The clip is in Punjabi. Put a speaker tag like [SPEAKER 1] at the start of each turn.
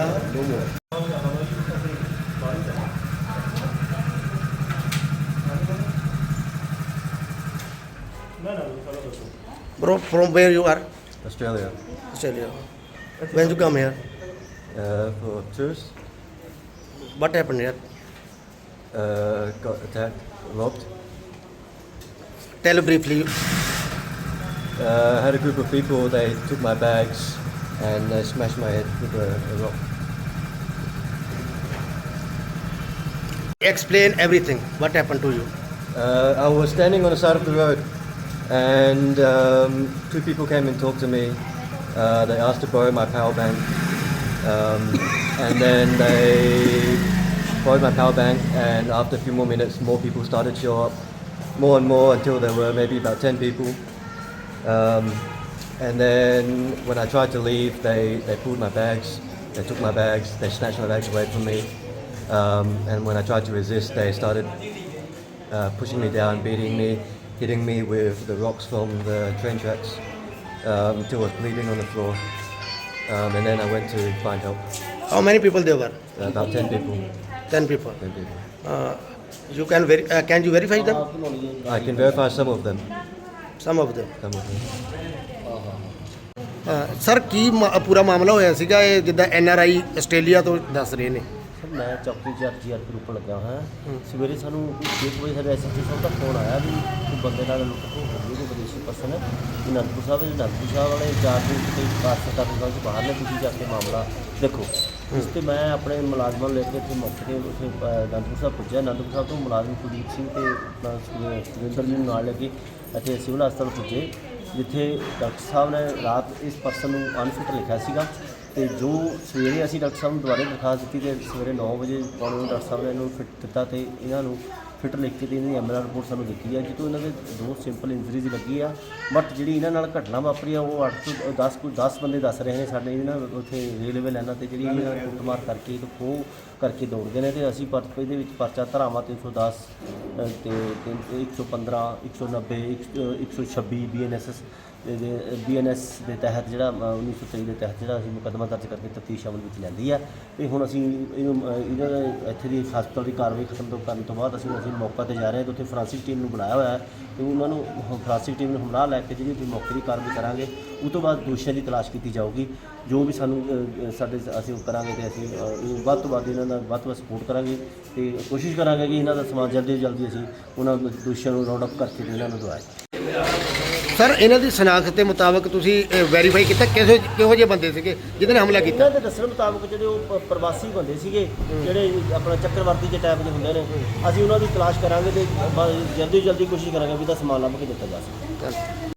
[SPEAKER 1] No more.
[SPEAKER 2] Bro, from where you are?
[SPEAKER 1] Australia.
[SPEAKER 2] Australia. When you come here?
[SPEAKER 1] Uh, for tours.
[SPEAKER 2] What happened here?
[SPEAKER 1] Uh, got attacked, robbed.
[SPEAKER 2] Tell briefly.
[SPEAKER 1] Uh, I had a group of people. They took my bags and they smashed my head with a, a rock.
[SPEAKER 2] Explain everything. What happened to you?
[SPEAKER 1] Uh, I was standing on the side of the road, and um, two people came and talked to me. Uh, they asked to borrow my power bank, um, and then they borrowed my power bank. And after a few more minutes, more people started to show up, more and more until there were maybe about ten people. Um, and then when I tried to leave, they, they pulled my bags, they took my bags, they snatched my bags away from me. Um, and when I tried to resist, they started uh, pushing me down, beating me, hitting me with the rocks from the train tracks um, until I was bleeding on the floor. Um, and then I went to find help.
[SPEAKER 2] How many people there were?
[SPEAKER 1] Uh, about 10 people.
[SPEAKER 2] 10 people.
[SPEAKER 1] 10 people.
[SPEAKER 2] Uh, you can ver- uh, can you verify them?
[SPEAKER 1] I can verify some of them.
[SPEAKER 2] Some of them.
[SPEAKER 1] Some of them.
[SPEAKER 2] Sir ਕੀ ਮਾ- ਪੂਰਾ ਮਾਮਲਾ ਹੋਇਆ ਸੀਗਾ? ਇਹ ਜਿੱਦਾਂ ਐਨ ਆਰ ਆਈ ਆਸਟ੍ਰੇਲੀਆ ਤੋਂ ਦੱਸ ਰਹੇ ਨੇ।
[SPEAKER 3] ਸਰ ਮੈਂ ਚੌਕੀ ਚਾਰ ਜੀ ਆਰ ਗਰੁੱਪ ਲੱਗਾ ਹਾਂ। ਸਵੇਰੇ ਸਾਨੂੰ 6 ਵਜੇ ਸਾਡੇ ਐਸਐਸਟੀ ਸਾਹਿਬ ਦਾ ਫੋਨ ਆਇਆ ਵੀ ਕੋਈ ਬੰਦੇ ਨਾਲ ਲੁੱਟ ਹੋ ਗਈ ਕੋਈ ਵਿਦੇਸ਼ੀ ਪਰਸਨ ਅਨੰਦਪੁਰ ਸਾਹਿਬ ਦੇ ਅਨੰਦਪੁਰ ਸਾਹਿਬ ਵਾਲੇ ਚਾਰ ਦਿਨ ਕਿਤੇ ਕਾਸਟ ਦਾ ਸਾਹਿਬ ਤੋਂ ਬਾਹਰ ਨੇ ਤੁਸੀਂ ਜਾ ਕੇ ਮਾਮਲਾ ਦੇਖੋ। ਇਸ ਤੇ ਮੈਂ ਆਪਣੇ ਮੁਲਾਜ਼ਮਾਂ ਨੂੰ ਲੈ ਕੇ ਇੱਥੇ ਮੌਕੇ ਤੇ ਉੱਥੇ ਅ, ਅਨੰਦਪੁਰ ਸਾਹਿਬ ਪੁੱਜਿਆ। ਅਨੰਦਪੁਰ ਸਾਹਿਬ ਤੋਂ ਮੁਲਾਜ਼ਮ ਕੁਲਦੀਪ ਸਿੰਘ ਤੇ ਸੁ- ਸੁਰਿੰਦਰ ਜੀ ਨੂੰ ਨਾਲ ਲੈ ਕੇ ਇੱਥੇ ਸਿਵਲ ਹਸਪਤਾਲ ਪੁੱਜੇ। ਜਿੱਥੇ ਡਾਕਟਰ ਸਾਹਿਬ ਨੇ ਰਾਤ ਇਸ ਪਰਸਨ ਨੂੰ ਅਨਫਿਟ ਲਿਖਿਆ ਸੀਗਾ ਤੇ ਜੋ ਸਵੇਰੇ ਅਸੀਂ ਡਾਕਟਰ ਸਾਹਿਬ ਨੂੰ ਦੁਬਾਰੇ ਦਰਖਾਸਤ ਦਿੱਤੀ ਤੇ ਸਵੇਰੇ 9 ਵਜੇ ਪੌਣੇ ਨੂੰ ਡਾਕਟਰ ਸਾਹਿਬ ਨੇ ਇਹਨੂੰ ਫਿੱਟ ਦਿੱਤਾ ਤੇ ਇਹਨਾਂ ਨੂੰ ਫਿੱਟ ਲਿਖ ਕੇ ਤੇ ਇਹਨਾਂ ਦੀ ਐਮਐਲਆਰ ਰਿਪੋਰਟ ਸਾਨੂੰ ਦਿੱਤੀ ਹੈ ਜਿੱਤੋਂ ਇਹਨਾਂ ਦੇ ਦੋ ਸਿੰਪਲ ਇੰਜਰੀਜ਼ ਲੱਗੀ ਆ। ਬਟ ਜਿਹੜੀ ਇਹਨਾਂ ਨਾਲ ਘਟਨਾ ਵਾਪਰੀ ਆ ਉਹ 8 ਤੋਂ 10 ਕੋਈ 10 ਬੰਦੇ ਦੱਸ ਰਹੇ ਨੇ ਸਾਡੇ ਇਹਨਾਂ ਉੱਥੇ ਰੇਲਵੇ ਲਾਈਨਾਂ ਤੇ ਜਿਹੜੀ ਇਹਨਾਂ ਨੇ ਕੁੱਟਮਾਰ ਕਰਕੇ ਇੱਕ ਖੋਹ ਕਰਕੇ ਦੌੜਦੇ ਨੇ ਤੇ ਅਸੀਂ ਪਰ ਇਹਦੇ ਵਿੱਚ ਪਰਚਾ ਧਾਰਾਵਾਂ 310 ਅ, ਤੇ ਤਿੰਨ- 115 190 ਇੱਕ- 126 ਬੀਐਨਐਸਐਸ ਦੇ ਬੀਐਨਐਸ ਦੇ ਤਹਿਤ ਜਿਹੜਾ ਅ, 1923 ਦੇ ਤਹਿਤ ਜਿਹੜਾ ਅਸੀਂ ਮੁਕੱਦਮਾ ਦਰਜ ਕਰਕੇ ਤਫਤੀਸ਼ ਅਮਲ ਵਿੱਚ ਲੈਂਦੀ ਹੈ ਤੇ ਹੁਣ ਅਸੀਂ ਇਹਨੂੰ ਇਹਨਾਂ ਇੱਥੇ ਦੀ ਹਸਪਤਾਲ ਦੀ ਕਾਰਵਾਈ ਖਤਮ ਤੋਂ ਕਰਨ ਤੋਂ ਬਾਅਦ ਅਸੀਂ ਅਸੀਂ ਮੌਕਾ ਤੇ ਜਾ ਰਹੇ ਹਾਂ ਤੇ ਉੱਥੇ ਫਰਾਂਸਿਕ ਟੀਮ ਨੂੰ ਬਣਾਇਆ ਹੋਇਆ ਹੈ ਤੇ ਉਹਨਾਂ ਨੂੰ ਫਰਾਂਸਿਕ ਟੀਮ ਨੂੰ ਹਮਲਾ ਲੈ ਕੇ ਜਿਹੜੀ ਅਸੀਂ ਮੌਕੇ ਦੀ ਕਾਰਵਾਈ ਕਰਾਂਗੇ ਉਸ ਤੋਂ ਬਾਅਦ ਦੋਸ਼ੀਆਂ ਦੀ ਤਲਾਸ਼ ਕੀਤੀ ਜਾਊਗੀ ਜੋ ਵੀ ਸਾਨੂੰ ਸਾਡੇ ਅਸੀਂ ਉਹ ਕਰਾਂਗੇ ਤੇ ਅਸੀਂ ਵੱਧ ਤੋਂ ਵੱਧ ਇਹਨਾਂ ਦਾ ਵੱਧ ਤੋਂ ਵੱਧ ਸਪੋਰਟ ਕਰਾਂਗੇ ਤੇ ਕੋਸ਼ਿਸ਼ ਕਰਾਂਗੇ ਕਿ ਇਹਨਾਂ ਦਾ ਸਮਾਨ ਜਲਦੀ ਤੋਂ ਜਲਦੀ ਅਸੀਂ ਉਹਨਾਂ ਦੋਸ਼ੀਆਂ ਨੂੰ ਰਾਉਂਡ ਅਪ ਕਰਕੇ ਤੇ ਇਹਨਾਂ ਨੂੰ ਦਵਾਏ।
[SPEAKER 2] ਸਰ ਇਹਨਾਂ ਦੀ ਸ਼ਨਾਖਤ ਦੇ ਮੁਤਾਬਕ ਤੁਸੀਂ ਵੈਰੀਫਾਈ ਕੀਤਾ? ਕਿਹੋ ਕਿਹੋ ਜਿਹੇ ਬੰਦੇ ਸੀਗੇ ਜਿਹਦੇ ਨੇ ਹਮਲਾ ਕੀਤਾ?
[SPEAKER 3] ਇਹਨਾਂ ਦੇ ਦੱਸਣ ਮੁਤਾਬਕ ਜਿਹੜੇ ਉਹ ਪ- ਪ੍ਰਵਾਸੀ ਬੰਦੇ ਸੀਗੇ ਜਿਹੜੇ ਆਪਣਾ ਚੱਕਰਵਰਤੀ ਦੇ ਟਾਈਪ ਦੇ ਹੁੰਦੇ ਨੇ ਅਸੀਂ ਉਹਨਾਂ ਦੀ ਤਲਾਸ਼ ਕਰਾਂਗੇ ਤੇ ਬ- ਜਲਦੀ ਤੋਂ ਜਲਦੀ ਕੋਸ਼ਿਸ਼ ਕਰਾਂਗੇ ਵੀ ਇਹਦਾ ਸਮਾਨ ਲੱਭ ਕੇ ਦਿੱਤਾ ਜਾ ਸਕੇ।